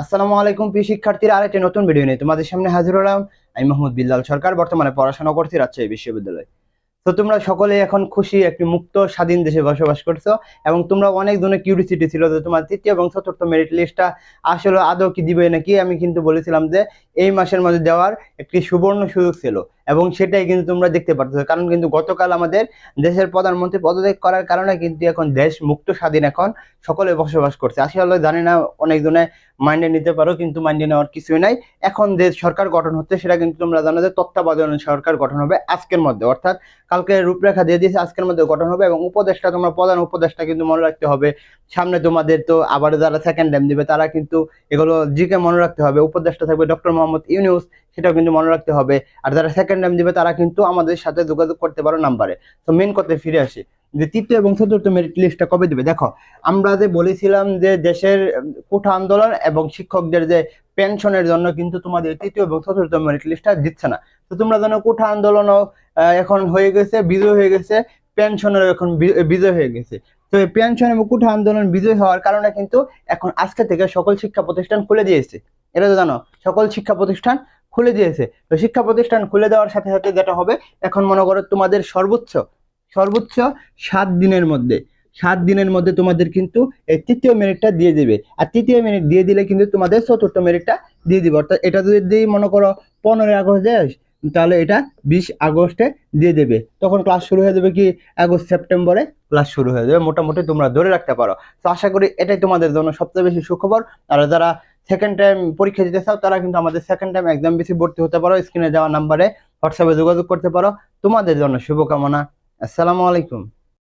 আসসালামু আলাইকুম, প্রিয় শিক্ষার্থীরা। আরেকটি নতুন ভিডিও নিয়ে তোমাদের সামনে হাজির হলাম। আমি মোহাম্মদ বিল্লাল সরকার, বর্তমানে পড়াশোনা করছি রাজশাহী বিশ্ববিদ্যালয়। তো তোমরা সকলে এখন খুশি, একটি মুক্ত, স্বাধীন দেশে বসবাস করছ এবং তোমরা অনেক ধরনের কিউরিসিটি ছিল যে তোমার তৃতীয় এবং চতুর্থ মেরিট লিস্টটা আসলে আদৌ কি দিবে নাকি? আমি কিন্তু বলেছিলাম যে এই মাসের মধ্যে দেওয়ার একটি সুবর্ণ সুযোগ ছিল। এবং সেটাই কিন্তু তোমরা দেখতে পাচ্ছ কারণ কিন্তু গতকাল আমাদের দেশের প্রধানমন্ত্রী পদত্যাগ করার কারণে কিন্তু এখন দেশ মুক্ত, স্বাধীন এখন সকলে বসবাস করছে। আসলে জানি না অনেকজনে মাইন্ডে নিতে পারো, কিন্তু মাইন্ডে নেওয়ার কিছুই নাই। এখন যে সরকার গঠন হচ্ছে সেটা কিন্তু তোমরা জানো যে তত্ত্বাবধানে সরকার গঠন হবে আজকের মধ্যে। অর্থাৎ কালকে রূপরেখা দিয়ে দিয়েছে, আজকের মধ্যে গঠন হবে এবং উপদেশটা তোমরা প্রধান উপদেশটা কিন্তু মনে রাখতে হবে। সামনে তোমাদের তো আবার যারা সেকেন্ড টাইম দিবে, তারা কিন্তু এগুলো জিকে মনে রাখতে হবে। উপদেশটা থাকবে ডক্টর মোহাম্মদ ইউনিউস সেটাও কিন্তু মনে রাখতে হবে। আর যারা সেকেন্ড টাইম দিবে, তারা কিন্তু আমাদের সাথে যোগাযোগ করতে পারো নাম্বারে তো মেন কথায় ফিরে আসি। যে তৃতীয় এবং চতুর্থ মেরিট লিস্টটা কবে দিবে? দেখো, আমরা যে বলেছিলাম যে দেশের কোঠা আন্দোলন এবং শিক্ষকদের যে পেনশনের জন্য কিন্তু তোমাদের তৃতীয় এবং চতুর্থ মেরিট লিস্টটা দিচ্ছে না। তো তোমরা জানো কোঠা আন্দোলনও এখন হয়ে গেছে, বিজয় হয়ে গেছে। পেনশনের এখন বিজয় হয়ে গেছে। তো এই পেনশন এবং কোঠা আন্দোলন বিজয় হওয়ার কারণে কিন্তু এখন আজকে থেকে সকল শিক্ষা প্রতিষ্ঠান খুলে দিয়েছে। এটা তো জানো, সকল শিক্ষা প্রতিষ্ঠান খুলে দিয়েছে। তো শিক্ষা প্রতিষ্ঠান খুলে দেওয়ার সাথে সাথে যেটা হবে, এখন মনে করো তোমাদের সর্বোচ্চ সর্বোচ্চ সাত দিনের মধ্যে, সাত দিনের মধ্যে তোমাদের কিন্তু এই তৃতীয় মেরিটটা দিয়ে দিবে। আর তৃতীয় মিনিট দিয়ে দিলে কিন্তু তোমাদের চতুর্থ মেরিটটা দিয়ে দিবে। অর্থাৎ এটা যদি মনে করো পনেরোই আগস্ট দেয়, তাহলে এটা বিশ আগস্টে দিয়ে দেবে। তখন ক্লাস শুরু হয়ে যাবে কি? আগস্ট, সেপ্টেম্বরে ক্লাস শুরু হয়ে যাবে। মোটামুটি তোমরা ধরে রাখতে পারো। তো আশা করি এটাই তোমাদের জন্য সবচেয়ে বেশি সুখবর। আর যারা সেকেন্ড টাইম পরীক্ষা দিতে চাও, তারা কিন্তু আমাদের সেকেন্ড টাইম এক্সাম বেশি ভর্তি হতে পারো স্ক্রিনে দেওয়া নাম্বারে হোয়াটসঅ্যাপে যোগাযোগ করতে পারো। তোমাদের জন্য শুভকামনা। আসসালামু আলাইকুম।